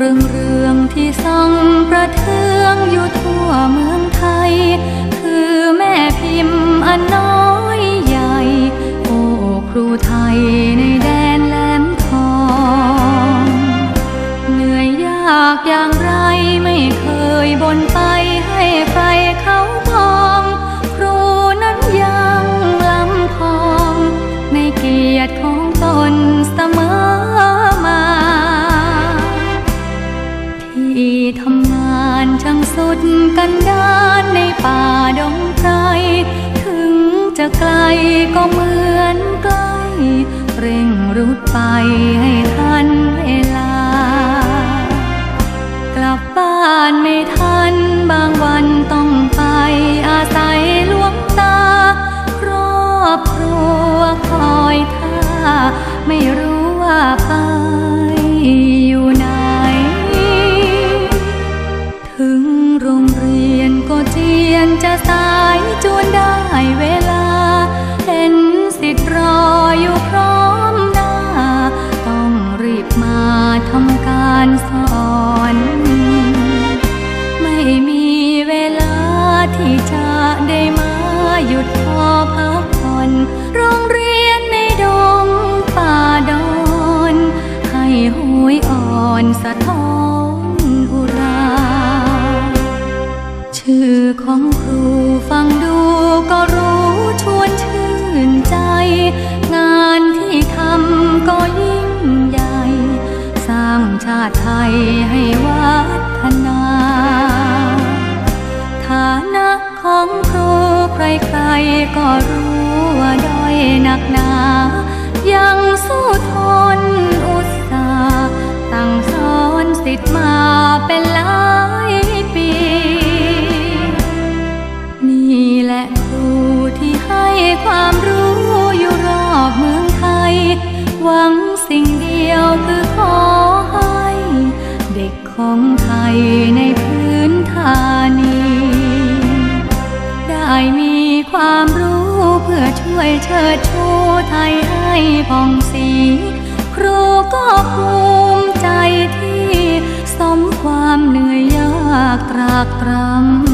เรื่องเรื่องที่ส่องประเทืองอยู่ทั่วเมืองไทย คือแม่พิมพ์อันน้อยใหญ่ โอ้ครูไทยในแดนแหลมทอง เหนื่อยยากอย่างไรไม่เคยบนไปให้ใครเขาพอง ครูนั้นยังลำพอง ในเกียรติของตนเสมอ ที่ทำงานช่างสุดกันดานในป่าดงไพรถึงจะไกลก็เหมือนใกล้ เร่งรุดไปให้ทัน จะสายจวนได้เวลา เห็นสิทธิ์รออยู่พร้อมหน้า ต้องรีบมาทำการสอน ไม่มีเวลาที่จะได้มาหยุดพอพักผ่อนโรงเรียน ชาติไทยให้วัฒนา ฐานะของครูใครๆก็รู้ว่าด้อยหนักหนา ยังสู้ทนอุตสาห์ตั้งสอนสิทธิ์มาเป็นหลายปี นี่แหละครูที่ให้ความรู้อยู่รอบเมืองไทย หวังสิ่งเดียวคือ ของไทยในพื้นฐานี ได้มีความรู้เพื่อช่วยเชิดชูไทยให้ผ่องสี ครูก็ภูมิใจที่สมความเหนื่อยยากตรากตรำ